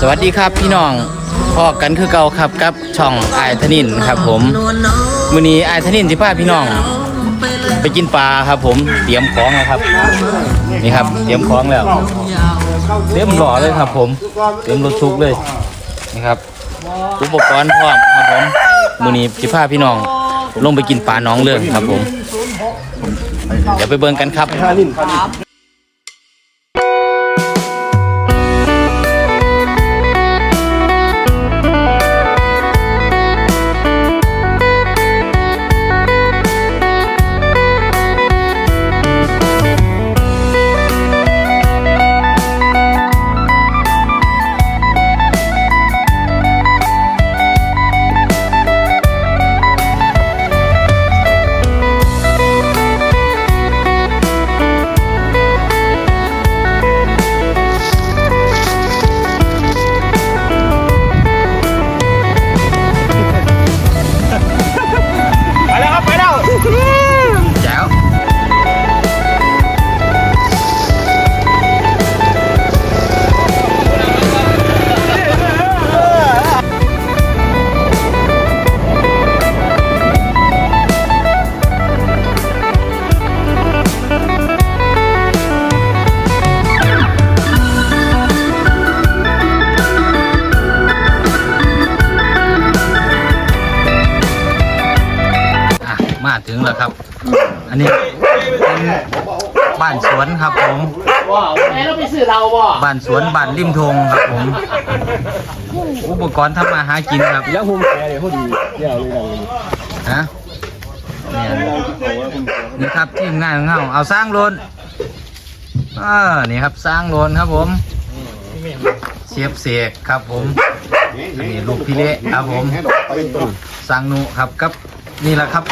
สวัสดีครับพี่น้องพอกันคือเก่าครับกับช่องไอายธนินครับ ผมมื้อนี้ไอายธนินสิพาพี่น้อง ไปกินปลาครับ ผมเตรียมของแล้วครับ นี่ครับ เตรียมของแล้ว เตรียมหล่อเลยครับ ผมเตรียมรถทุกเลยนี่ครับ อุปกรณ์พร้อมครับผมมื้อนี้สิพาพี่น้อง ลงไปกินปลาน้องเรื่องครับ ผม เดี๋ยวไปเบิ่งกันครับ ถึงแล้วครับ อันนี้เป็นบ้านสวนครับผมแม่เราไปซื้อเราบ่บ้านสวนบ้านริมทงครับผม อุปกรณ์ทำมาหากินครับแล้วผมแกเลยพอดีเดี๋ยวเลยเราฮะเนี่ยนี่ครับทีมงานของเราเอาสร้างโลนเออนี่ครับสร้างโลนครับผมเชียบเสกครับผมอันนี้ลูกพี่เละครับผมสร้างหนุครับกับนี่แหละครับ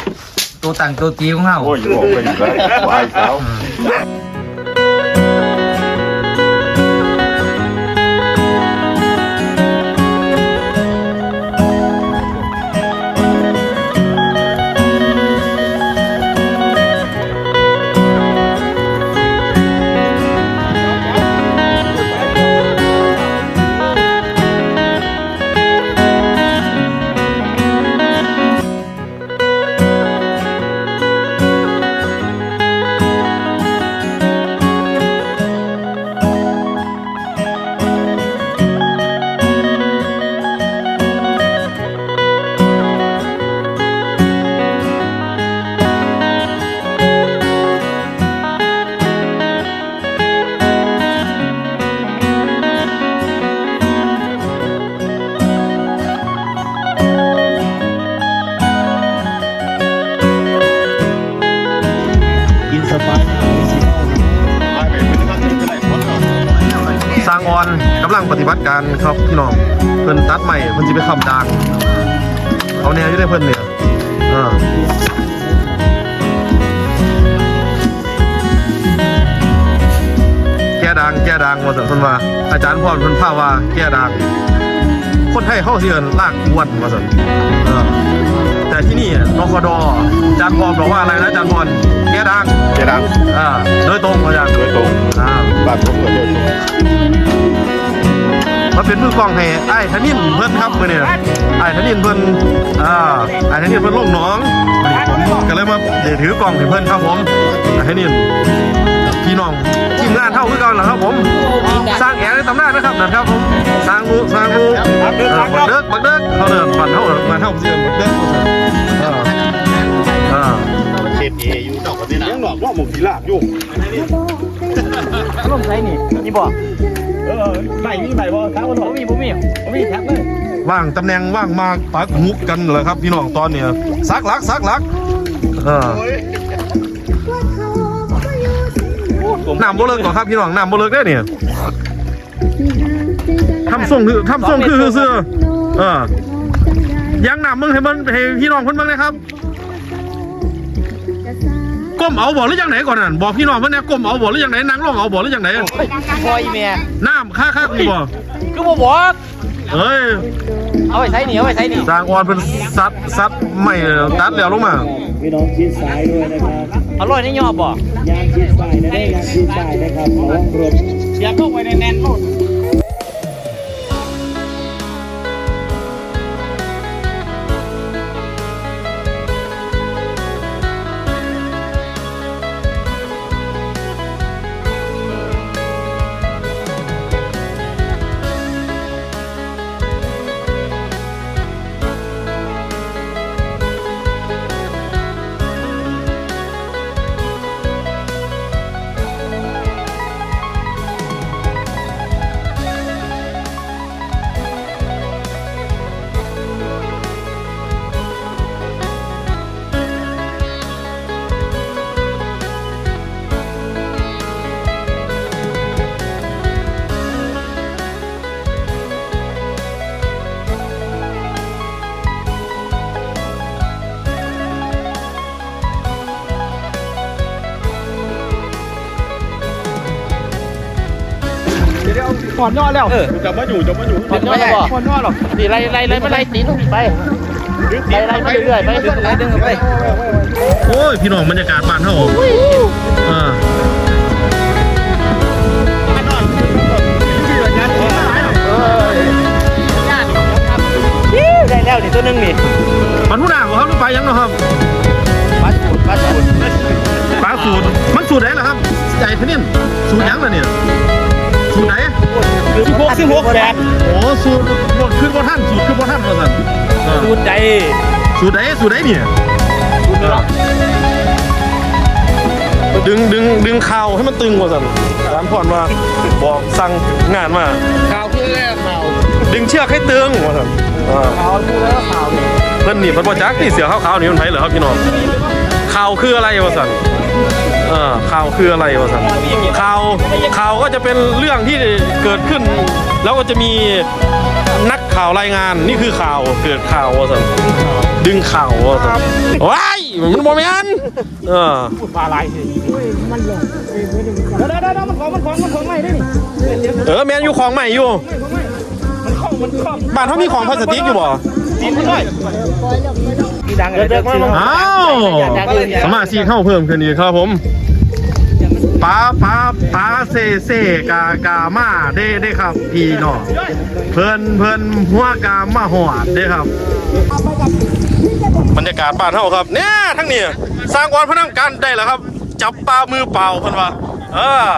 ตัวต่างตัวตีของเรา โอ้ยบอกไปอยู่แล้ววายสา การครับพี่น้องเพิ่นตัดใหม่เพิ่นสิไปค้ำดางเอาแนวอยู่ได้เพิ่นเนี่ยอ่าแก้ดังแก้ดังว่าซั่นเพิ่นว่าอาจารย์พรเพิ่นพาว่าแก้ดังคนไทยเฮาสิเอิ้นลากอ้วนว่าซั่นเออแต่ที่นี่นคดอาจารย์พรบอกว่าอะไรนะอาจารย์พรแก้ดังเจดังอ่าโดยตรงอาจารย์โดยตรงอ่าบ้านผมก็โดยตรง มาเป็นมือกลองให้ไอ้ายธนินเพิ่นครับมื้อนี้ไอ้ายธนินเพิ่นอ่าไอ้ายธนินเพิ่นลงหน้องมื้อนี้ผมก็เลยมาเดี๋ยวถือกล่องให้เพิ่นครับผมไอ้ายธนินพี่น้องทีมงานเท่าคือกันเหรอครับผม สร้างแอร์ในตำนานนะครับนั่นครับผมสร้างรูสร้างรูเออบักเด็กบักเด็กเขาเดินปั่นเท่ามาเท่าเสียนบักเด็กเขาเดินอ่าอ่าเช็ดเออยู่ดอกกันนี่นะยังหลอกว่าหมกทีลาบอยู่ ลมใส่นี่นี่บ่ เออใบมีใบบ่ท้าวันหบ่อมมีบ่มีบ่มีแท็กเลยว่างตำแหน่งว่างมาปักมุกกันเลยครับพี่น้องตอนเนี้ยซักลักซักลักเออน้ำบ่เลิกก่อนครับพี่น้องน้ำบ่เลิกได้เนี่ยทำส่งคือทำส่งคือเสื้อเออยังน้ำมึงให้มันให้พี่น้องเพิ่นบ้างนะครับ ก้มเอาบ่หรือยังไหนก่อนนั่นบอกพี่น้องเพิ่นเนี่ยก้มเอาบ่หรือยังไหนนั่งลงเอาบ่หรือยังไหนพออีแม่น้ำค่าค่ากูบ่คือบ่บอกเอ้ยเอาไปใส่นี่เอาไปใส่นี่สร้างออนเป็นซัดซัดไม่ตัดแล้วลงมาพี่น้องชิดซ้ายด้วยนะครับอร่อยในยอบ่ยางชิดซ้ายนะได้ยางชิดซ้ายนะครับระวังรถเสียบลงไว้ในแน่นโลด อนย่อแล้วเออจะมาอยู่จะมาอยู่ถอนย่อแล้วบ่ถอนย่อหรอกนี่ไล่ไล่ไล่ไม่ไล่ตีนต้องไปไล่ไล่ไปเรื่อยๆไปดึงไล่ดึงไปโอ้ยพี่น้องบรรยากาศบ้านเฮาเออได้แล้วนี่ตัวนึงนี่มันผู้ด่างบ่ครับหรือปลายังเนาะครับปัดสูดปัดสูดปลาสูตรมันสูตรไหนล่ะครับใหญ่ทะนินสูตรยังล่ะเนี่ย สูตรไหนสิบหกสิบหกแปดโอ้สูตรบดขึ้นบ่ท่านสูตรขึ้นบ่ท่านว่าซั่นเออสูดใจสูตรไหนสูตรไหนเนี่ยดึงดึงดึงข่าวให้มันตึงว่าซั่นร้านพรว่าบอกสั่งงานมาข่าวคือแรกข่าวดึงเชือกให้ตึงว่าซั่นเออข่าวคือแล้วข่าวเพิ่นนี่เพิ่นบ่จักนี่เสือขาวๆนี่มันไผเหรอครับพี่น้องข่าวคืออะไรวะสัน เออข่าวคืออะไรวะสันข่าวข่าวก็จะเป็นเรื่องที่เกิดขึ้น แล้วก็จะมีนักข่าวรายงานนี่คือข่าวเกิดข่าววะสันดึงข่าววะสันว้ายมันบ่แม่นเออปลาไหลมันลงเดี๋ยวเดี๋ยวเดี๋ยวมันของมันของมันของไม่ได้นี่เออแม่นอยู่ของใหม่อยู่มันของมันของบ้านเฮามีของพลาสติกอยู่บ่ตีนมันด้วย ดังเด็กมากอ้าวสมาชิกเข้าเพิ่มขึ้นอีกครับผมป้าป้าป้าเซเซกากามาเด้เด้ครับพี่น้องเพิ่นเพิ่นหัวกามาหอดเด้ครับ บรรยากาศบ้านเฮาครับเนี่ยทั้งนี้สร้างวันพนักงานได้แล้วครับ จับปลามือเปล่าเพิ่นว่าเออ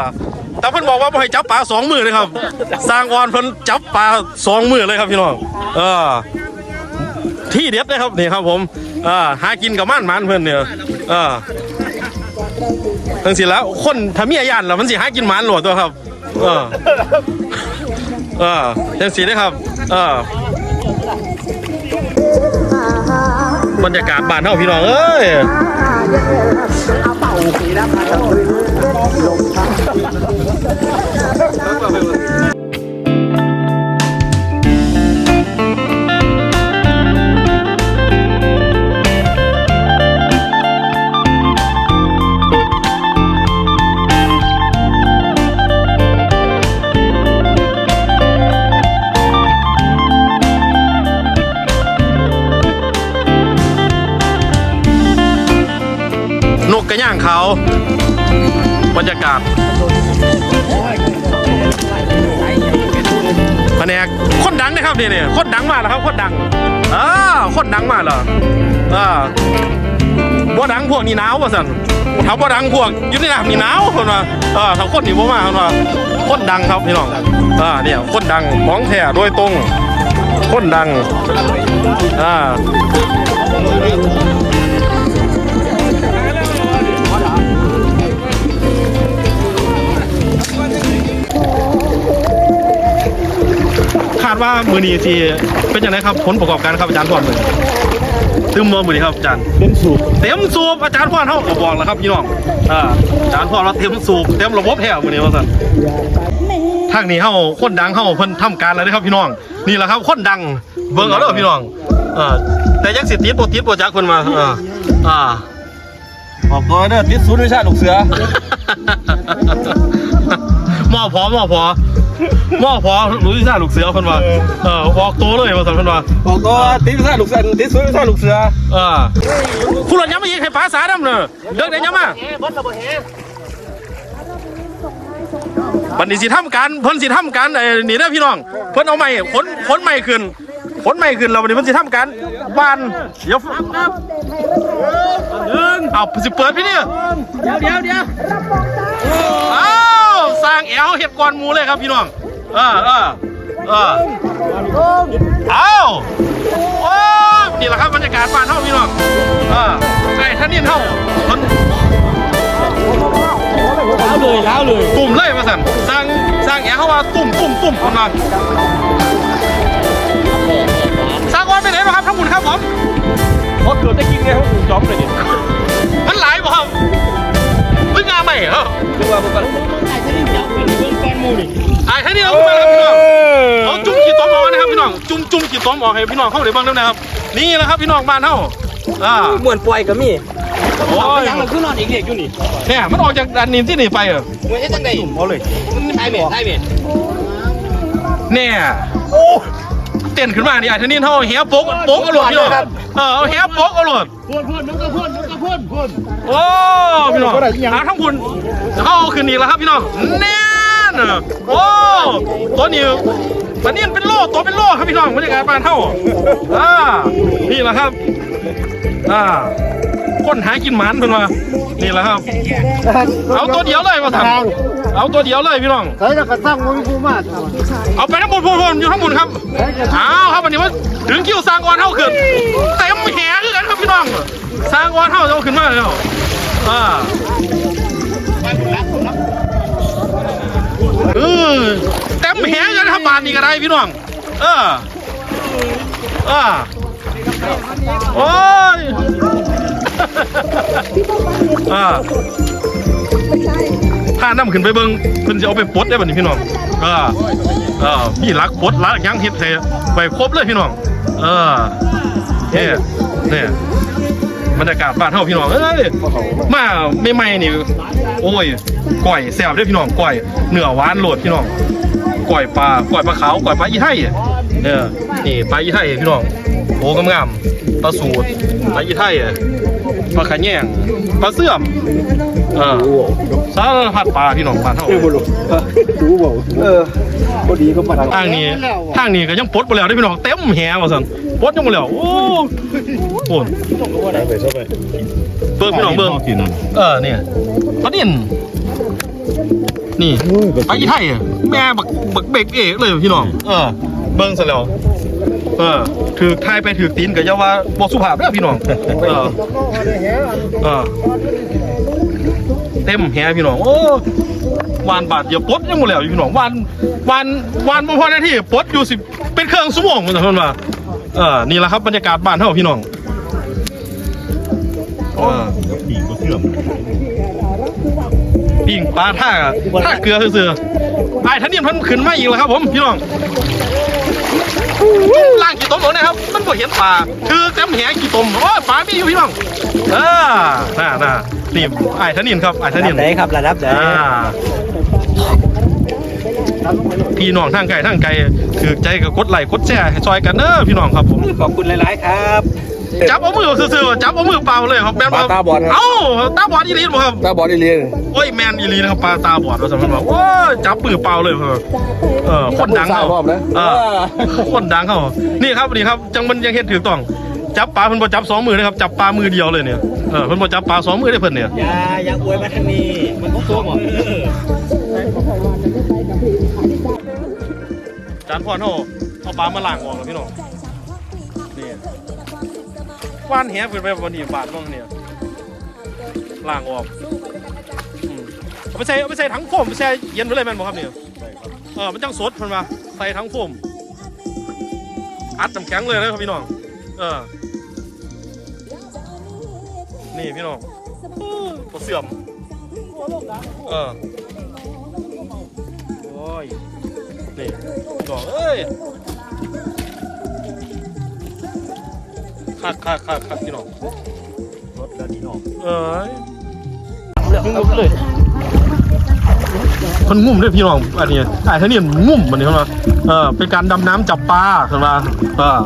แต่เพิ่นบอกว่าบ่ให้จับปลาสองมือเลยครับ สร้างวันเพิ่นจับปลาสองมือเลยครับพี่น้องเออ ที่เด็ดเลยครับนี่ครับผมเออหากินกับม่านมันเพิ่อนเนี่ยเออทั้งสิแล้วคนถ้ามีอาญานแล้วมันสิหากินมันหลดตัวครับ เออเออจังสีได้ครับ เออบรรยากาศบ้านเฮาพี่น้องเอ้ยนก กระย่างเขาบรรยากาศแผนกคนดังนะครับเนี่ยเนี่ยคนดังมากแล้วครับคนดังอ่าคนดังมากเหรออ่าบ่ดังพวกนี่หนาวว่าสั่นถ้าบ่ดังพวกอยุติธรรมนี่หนาวคนว่าเออถ้าคนนี่บ่มาคนว่าคนดังครับพี่น้องอ่าเนี่ยคนดังของแท้โดยตรงคนดังอ่า คาดว่ามือนี้ที่เป็นยังไงครับผลประกอบการครับอาจารย์พรมือตึมมอมือนี้ครับอาจารย์เต็มสูบเต็มสูบอาจารย์พรเท่ากับบอกแล้วครับพี่น้องอ่าอาจารย์พรว่าเต็มสูบเต็มระบบแถวมือนี้ว่าสั่นทางนี้เฮาคนดังเฮาเพิ่นทำการแล้วนะครับพี่น้อง นี่แหละครับคนดังเบิ่งเอาเด้อพี่น้องอ่าแต่ยังสิติดบ่ติดบ่จักเพิ่นมาอ่าอ่าออกตัวเด้อติดศูนย์วิชาลูกเสือหม้อพอหม้อพอห ม้อพอรู้ที่ซ่าลูกเสือเพิ่นว่าเออออกตัวเลยว่าซั่นเพิ่นว่าออกตัวติดวิชาลูกเสือติดศูนย์วิชาลูกเสือเออผู้หลดย้ำมายิงให้ปลาสาดำเนอะเลิกได้ย้ำมาบันนี้สิทำการเพิ่นสิทำการไอ้นี่เด้อพี่น้องเพิ่นเอาไม้ขนขนไม้ขึ้นขนไม้ขึ้นแล้วบันนี้เพิ่นสิทำการบานเดี๋ยวเอาสิเปิดพี่เนี่ยเดี๋ยวเดี๋ยวเดี๋ยวอ้าวสร้างแอลเห็ดก่อนหมูเลยครับพี่น้องเออเออเออเอาโอ้นี่แหละครับบรรยากาศบ้านเฮาพี่น้องเออไอ้ท่านนี่เฮาเพิ่นล้าวเลยล้าวเลยตุ่มเลยมาสั่นสร้างสร้างแอลเข้ามาตุ่มตุ่มตุ่มคนมาสร้างวันไปไหนมาครับทั้งหมดครับผมพอเกิดได้กินไงเขาถูกจอมเลยนี่มันหลายบ่ครับ มึงงาใหม่เหรอคือว่าพวกกันไอ้ที่นี่จับเป็นเรื่องแฟนมูนี่ไอ้ท่านนี่เราขึ้นมาแล้วครับพี่น้องเอาจุ่มขีดต้อมออกนะครับพี่น้อง จุ่มจุ่มขีดต้อมออกให้พี่น้องเข้าได้บ้างแล้วนะครับ นี่แหละครับพี่น้องบ้านเฮาอ่าเหมือนปล่อยก็มีโอ้ยยังมันขึ้นนอนอีกเด็กอยู่นี่เนี่ยมันออกจากดันนินที่นี่ไปเหรอเหมือนไอ้ตั้งใดเอาเลยไทยเมทไทยเมทเนี่ยโอ้เต้นขึ้นมานี่ไอ้ท่านี่เท่าเฮียโป๊กโป๊กเอาหลดพี่น้องเออเอาเฮียโป๊กเอาหลดพ่นพ่นนึกก็พ่นนึกก็พ่นพ่น โอ้พี่น้องหาทั้งคุณเข้าขึ้นอีกแล้วครับพี่น้องแน่นโอ้ตัวนี้ตัวนี้เป็นโล่ตัวเป็นโล่ครับพี่น้องบรรยากาศบ้านเท่าอ่านี่แหละครับอ่าคนหากินหมันเพิ่นมานี่แหละครับ เอาตัวเดียวเลยมาสั่งเอาตัวเดียวเลยพี่น้องใส่แล้วก็สร้างมือกูมากเอาไปทั้งหมดพวนๆอยู่ทั้งหมดครับเอาครับวันนี้ว่าถึงคิวสร้างออนเท่าขึ้นเต็มแหคือกันครับพี่น้อง สร้างออนเท่าจะเอาขึ้นมาแล้วอ่าเออเต็มแหกันครับบานนี้ก็ได้พี่น้องเออเออโอ้ยอ่าถ้าน้ำขึ้นไปเบิ้งเพิ่นจะเอาไปปลดได้บัดนี้พี่น้องเออเออพี่รักปลดรักหยังเฮ็ดใส่ไปครบเลยพี่น้องเออเนี่ยเนี่ย บรรยากาศบ้านเฮาพี่น้องเอ้ยมาใหม่ๆนี่โอ้ยก้อยแซ่บเด้อพี่น้องก้อยเนื้อหวานโลดพี่น้องก้อยปลาก้อยปลาขาวก้อยปลาอีไทยเออนี่ปลาอีไทยพี่น้องโอ้งามๆปลาสูตรปลาอีไทยปลาขะแยงปลาเสื่อมเออสารพัดปลาพี่น้องบ้านเฮาดูบ่เออพอดีก็มาทางทางนี้ทางนี้ก็ยังปลดบ่แล้วได้อพี่น้องเต็มแหว่าซั่น ปดยังบ่แล้วโอ้โหไปซะไปเบิ่งพี่น้องเบิ่งเออเนี่ยปลานิ่นนี่ปอีไทยอะแม่บักบักเบกเอกเลยพี่น้องเออเบิ่งซะแล้วเออถือไทยไปถือตีนก็อย่าว่าบ่สุภาพเด้อพี่น้องเออเออเต็มแหพี่น้องโอ้วานบาทเดียวปดยังหมดแล้วอยู่พี่น้องวานวานวานบ่พอได้ที่ปดอยู่สิเป็นเครื่องสมองมันจะเพิ่นว่า เออนี่แหละครับบรรยากาศบ้านเฮาพี่น้องเออปีกก็เสื่อมปิ้งปลาท่าท่าเกลือซื่อๆไอ้ท่านนี่เพิ่นขึ้นมาอีกแล้วครับ ผมพี่น้องล่างกี่ต้มหมดนะครับ มันบ่เห็นปลาคือเต็มแหกี่ต้มโอ้ยปลามีอยู่พี่น้องเออน่าน่านี่ไอ้ท่านนี่ครับไอ้ท่านนี่ไหนครับระดับไหนอ่า พี่น้องทางไกลทางไกลคือใจกับกดไลค์กดแชร์ให้ซอยกันเด้อพี่น้องครับผมขอบคุณหลาย ๆ ครับจับเอามือซื่อๆจับเอามือเปล่าเลยครับแมนปลาตาบอดครับเอ้าตาบอดอีหลีบ่ครับตาบอดอีเลียนโอ้ยแมนอีหลีนะครับปลาตาบอดว่าสมมติว่าโอ้ยจับมือเปล่าเลยเออเออคนดังเขาเออคนดังเขานี่ครับนี่ครับจังมันยังเฮ็ดถูกต้องจับปลาเพิ่นบ่จับสองมือนะครับจับปลามือเดียวเลยเนี่ยเออเพิ่นบ่จับปลาสองมือได้เพิ่นเนี่ยอย่าอย่าอวยมาทางนี้มันก็ตัวหมด จานพรเขาเอาปลามาล้างออกแล้วพี่น้องนี่ว่านแหขึ้นไปวันนี้บาทบ้างเนี่ยล้างออกอืมเอาไปใส่เอาไปใส่ถังโฟมไปใส่เย็นไปเลยแม่นบ่ครับเนี่ยเออมันจังสดเพิ่นมาใส่ถังโฟมอัดน้ำแข็งเลยนะครับพี่น้องเออนี่พี่น้องตัวเสื่อมเออโอ้ยนี่ บอกเอ้ยคักคักคักคักพี่น้องรถแล้วนี่น้องเอ้ยมึงลุกเลยคนงุ่มด้วยพี่น้องอันนี้ไอ้ท่านี่งุ่มมันนี่เข้ามาเออเป็นการดำน้ำจับปลาเห็นปะเออ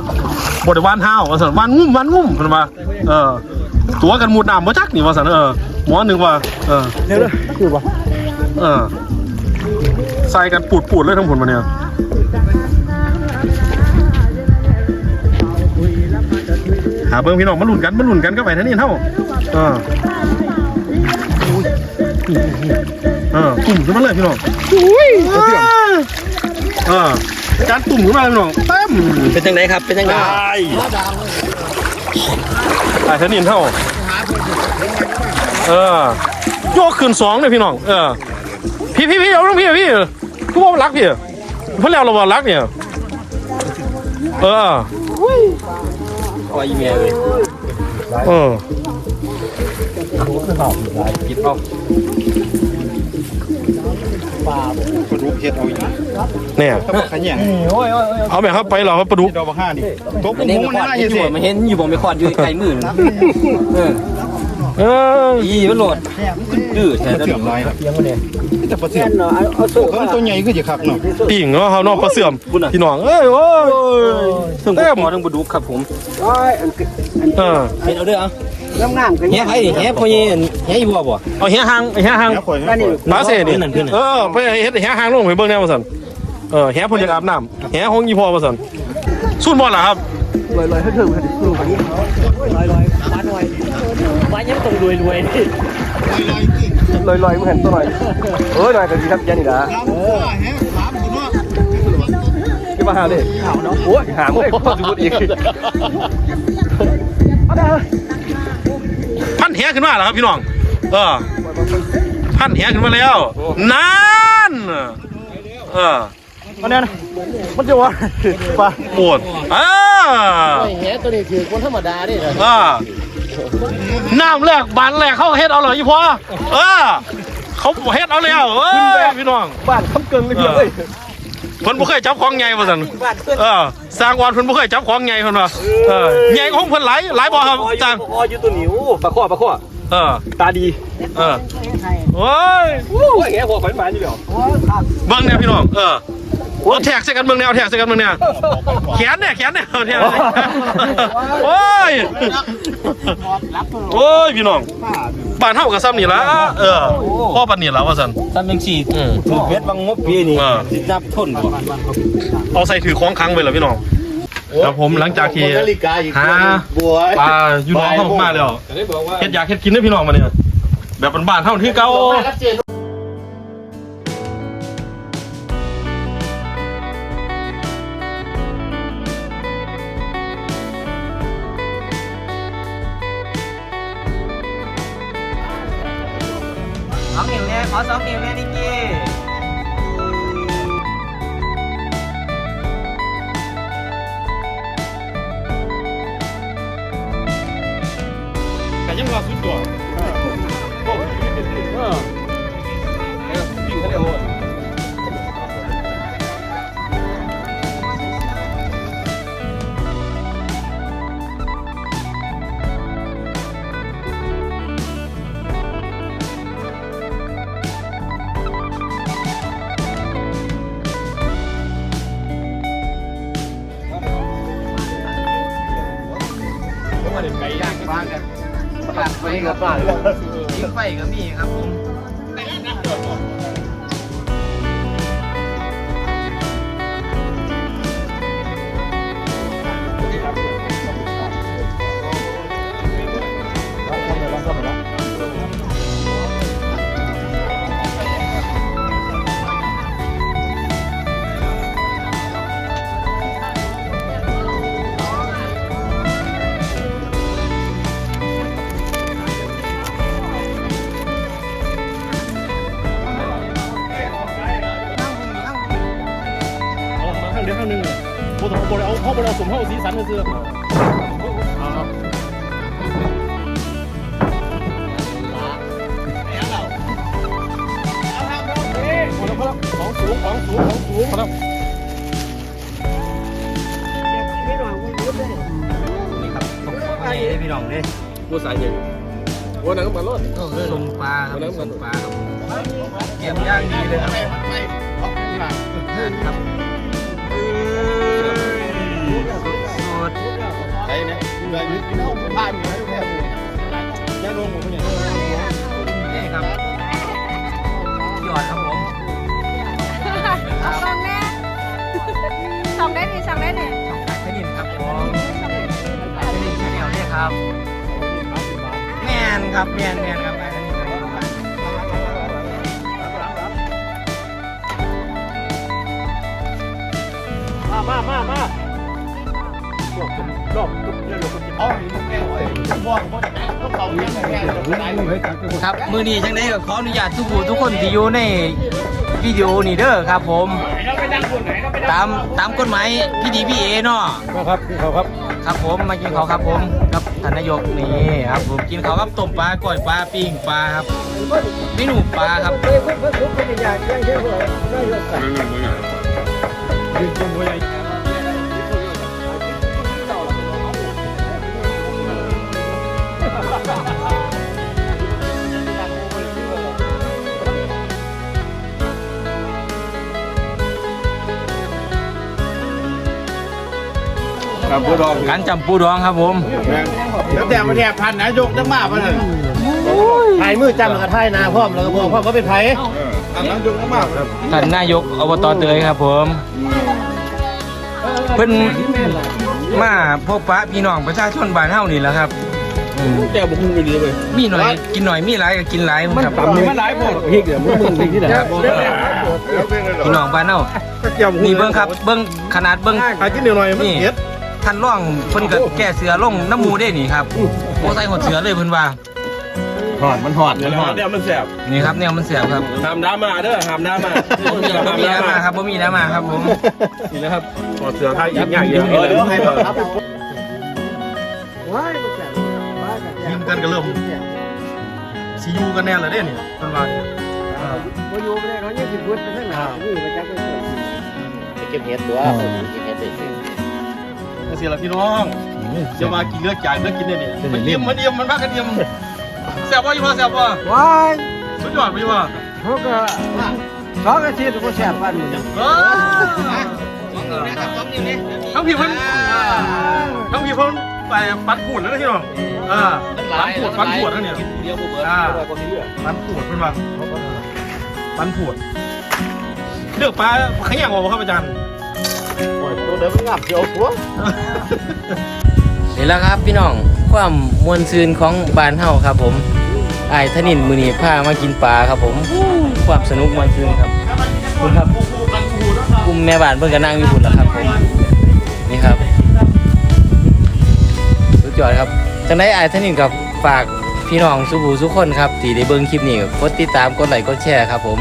บไดว่านห้าวว่าสันว่านงุ่มว่านงุ่มเห็นปะเออตัวกันหมุดน้ำมาจักนี่ว่าสันเออหมอหนึ่งว่าเออเนี่ยเลยคือปะเออใส่กันปูดปูดๆเลยทั้งผลมาเนี่ย หาเบิ้งพี่น้องมาหลุนกันมาหลุนกันก็ไปท่านี่เท่าเออเออตุ่มขึ้นมาเลยพี่น้องเออจานตุ่มขึ้นมาเลยพี่น้องเต็มเป็นจังไดครับ เป็นจังไดไอ้ท่านี่เท่าเออโยกขึ้นสองเลยพี่น้อง เออ พี่พี่พี่เอาต้องพี่พี่คือว่ามันรักพี่ เพื่อนแล้วเราบอกรักเนี่ย เออคอยอีเมลเลยเออกินเอาคนรู้เฮ็ดเอาอีกเนี่ยถ้าบ่ขยันเอาแบบครับไปเหราครับปลาดุกดอกบักห้าดิตกอันมุนี้มไม่มันขอดน่าอเฮ็ดยู่สิไม่เห็นอยู่บ่ไม่ขอดอยู่ไกลมือเออ เเอออีมันโหลดดื้อแท้ตัวนี้แต่ปลาเสื่อมตัวใหญ่ก็จะคักเนาะปิ่งเนาะเฮาเนาะปลาเสื่อมพี่น้องเอ้ยโอ้ยทั้งบ่พอทั้งบ่ดุครับผมเออเฮ็ดเอาเด้อเอาแฮ่ไผนี่แฮ่พ่อใหญ่แฮ่อีบัวบ่เอาเฮียหางเฮียหางแล้วข่อยให้ข่อยมาเซ่นี่เพื่อนนั่นเพื่อนนั่นเออไปเฮ็ดเฮียหางลงไปเบิ่งแนวว่าซั่นเออเฮียเพิ่นอยากอาบน้ำเฮียห้องอีพ่อว่าซั่นสู้บ่ล่ะครับว่ายั งต้องรวยรวยนี่ลอยๆมึงเห็นตัวหน่อยเอ้ยหน่อยก็สิครับยันนี่ล่ะที่มาหาดิโอ้ยหาไม่พอสมมุติอีกพันเฮียขึ้นมาแล้วครับพี่น้อง เออพันเฮียขึ้นมาแล้วนั่นเออมันเนี่ยมันจะว่าปลาปวดอ่าแหตัวนี้คือคนธรรมดาดิอ่า น้ำแรกบานแรกเขาเฮ็ดเอาเลยยี่พอเออเขาเฮ็ดเอาแล้วเอ้ยพี่น้องบ้านคำเกิงเลยพี่เอ้ยเพิ่นบ่เคยจับของใหญ่ว่าซั่นเออสร้างวานเพิ่นบ่เคยจับของใหญ่เพิ่นว่าเออใหญ่ของเพิ่นหลายหลายบ่ครับจางพออยู่ตัวหนิวปลาข้อปลาข้อเออตาดีเออโอ้ยโอ้ยแง่หัวข่อยมาอยู่เดียวเบิ่งเนี่ยพี่น้องเออ เอาแท็กใส่กันเบิ่งเนี่ยเอาแท็กใส่กันเบิ่งเนี่ยแขนเนี่ยแขนเนี่ยเอาแท็กโอ้ยโอ้ยพี่น้องบ้านเฮากับซ้ำนี่ละเออพ่อปันนี่ละว่าซั่นตามจังซี่อืมถือเพชรบางงบปีนี่เออสินับทนบ่เอาใส่ถือของคลังไปแล้วพี่น้องครับผมหลังจากที่หาปลาอยู่น้องเข้ามาแล้วเฮ็ดอยากเฮ็ดกินได้อพี่น้องมาเนี่ยแบบบ้านๆเฮาที่เก่า แต่ยังว่ บ้าน ยิงไฟก็มีครับผม ข้าสีสันเสื้อของสูงของสูงของสูงครับนี่ครับส่งปลาใหญ่ให้พี่น้องเด้บัวสายย็นบัวนังมันรอดส่งปลาครับส่งปลาครับเก็บย่างดีเลยครับครับเอ้ยสุ ดใช่เนี่ยแบบนี้พี่น้องผ่านอยู่แล้วแย่ลงหมดเนี่ยๆนี่ครับยอดครับผมเอาซองแน่ซองได้ดิซองได้ดิช่องทางชนิดครับผมชนิดชาแนลเนี่ยครับแมนครับแมนแมนครับไอ้ชนิดชา แนลครับมามามามาหลบหลบเนี่ยหลบคนกินอ๋อแม่โอ้ยบ่บ่ต้องเป่าเนี่ยแม่ครับมือนี้จังได้ขออนุญาตทุกผู้ทุกคนที่อยู่ในวิดีโอนี่เด้อครับผม ตามตามกฎหมายพี่ดีพี่เอเนาะครับเขาครับ ครับผมมากินเขาวครับผมกับท่านนายกนี่ครับผมกินเขาวครับต้มปลาก้อยปลาปิ้งปลาครับเมนูปลาครับ จำปูดองการจำปูดองครับผมแล้วแต่มาแทบพันนายกจะมาปะเนี่ยถ่ายมือจำแล้วก็ถ่ายหนาพร้อมแล้วก็บอกพร้อมก็เป็นไผอันนั้นยกจะมาครับท่านนายกอบตเตยครับผม เพิ่นมาพบปะพี่น้องประชาชนบ้านเฮานี่แหละครับอืมแต่บุคคลดีเลยมีหน่อยกินหน่อยมีหลายก็กินหลายครับตำมันหลายพอพริกเดี๋ยวมึงมึงพริกที่ไหนครับพี่น้องบ้านเฮาเกี่ยวนี่เบิ่งครับเบิ่งขนาดเบิ่งหากินหน่อยมันเผ็ด ท่านร่องเพิ่นก็แก้เสือลงน้ำหมูได้นี่ครับโมใส่หดเสือเลยเพิ่นว่าหอดมันหอดมันหอดเดี๋ยวมันแสบนี่ครับแนวมันเสียบครับหามดราม่าเด้อหามดราม่าบ่มีบ่มีแล้วมาครับบ่มีแล้วมาครับผมนี่นะครับถอดเสื้อไทยอีกอย่างเดียวเออเดี๋ยวให้ครับยิงกันก็เริ่มซียูกันแน่เลยเด้นี่เพิ่นว่าไปเก็บเห็ดตัวเก็บเห็ดเด็ ดจังซี่ล่ะพี่น้องจะมากินเลือดจ่ายเลือดกินได้นี่มันเยี่ยมมันเยี่ยมมันมากกันเยี่ยมแซ่บบ่อยู่บ่แซ่บบ่ว้ายสุดยอดบ่อยู่บ่เขาก็สองอาทิตย์ก็แซ่บวันนึงเออทั้งพี่เพิ่นทั้งพี่เพิ่นไปปัดขูดแล้วนะพี่น้องเออปัดขูดปัดขูดแล้วเนี่ยเดียวบ่เบิดอ่าบ่มีเรื่องปันผวดเป็นว่าปันผวดเลือกปลาขยันออกครับอาจารย์ ตัวเดิมมันงับเดียวตัวนี่แหละครับพี่น้องความมวลซืนของบ้านเฮาครับ ผมไอ้ายธนินมือนี้พามากินปลาครับผมความสนุกมวลซืนครับ คุณครับ กลุ่มแม่บ้านเพิ่นก็นั่งอยู่พุ่นแล้วครับผมนี่ครับ สุดยอดครับจังได๋ไอ้ายธนินกับฝากพี่น้องสุบูทุกคนครับที่ได้เบิ่งคลิปนี้ก็กดติดตามกดไลค์กดแชร์ครับผม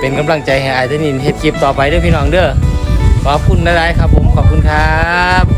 เป็นกำลังใจให้ไอ้ายธนินเฮ็ดคลิปต่อไปเด้อพี่น้องเด้อ ขอบคุณหลายๆครับผมขอบคุณครับ